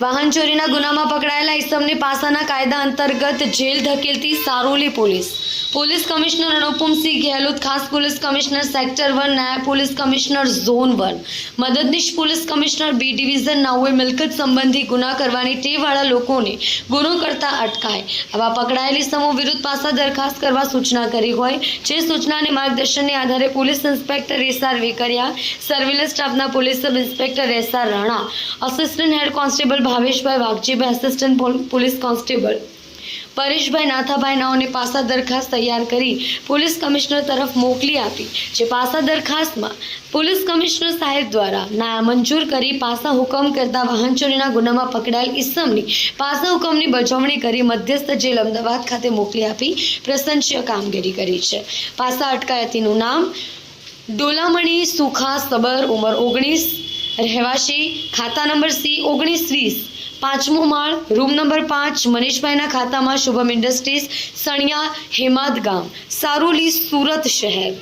વાહન ચોરીના ગુનામાં પકડાયેલા ઇસમને પાસાના કાયદા અંતર્ગત jail ધકેલતી Saroli police. Police commissioner Anupamsinh Gehlot, ખાસ પોલીસ કમિશનર સેક્ટર વન, નાયબ પોલીસ કમિશનર ઝોન વન. મદદનીશ પોલીસ કમિશનર બી ડિવિઝન નાઓએ મિલકત સંબંધી ગુના કરવાની ટેવાળા લોકોને ગુનો કરતા અટકાય. આવા પકડાયેલી સમૂહ વિરુદ્ધ પાસા દરખાસ્ત કરવા સૂચના કરી હોય. જે સૂચના અને માર્ગદર્શનને આધારે police inspector SR Vekariya, surveillance સ્ટાફના police sub inspector SR Rana, assistant head constable Bhaveshbhai Vaghjibhai assistant pole- police constable. Pareshbhai Nathabhai નાઓને પાસા દરખાસ્ત તૈયાર કરી પોલીસ કમિશનર તરફ મોકલી આપી, જે પાસા દરખાસ્તમાં પોલીસ કમિશનર સાહેબ દ્વારા ના મંજૂર કરી પાસા હુકમ કરતા વાહન ચોરીના ગુનામાં પકડાયેલ ઇસમની પાસા હુકમની બજવણી કરી મધ્યસ્થ જેલ અમદાવાદ ખાતે મોકલી આપી પ્રશંસ્ય કામગીરી કરી છે. પાસા અટકાયતીનું નામ ડોલામણી સુખા સબર ઉંમર ઓગણીસ રહેવાસી, ખાતા નંબર સી, ઓગણીસ વીસ. પાંચમો માળ, રૂમ નંબર પાંચ, મનીષભાઈના ખાતામાં શુભમ ઇન્ડસ્ટ્રીઝ, સણિયા, હેમાદ ગામ. સારોલી સુરત શહેર.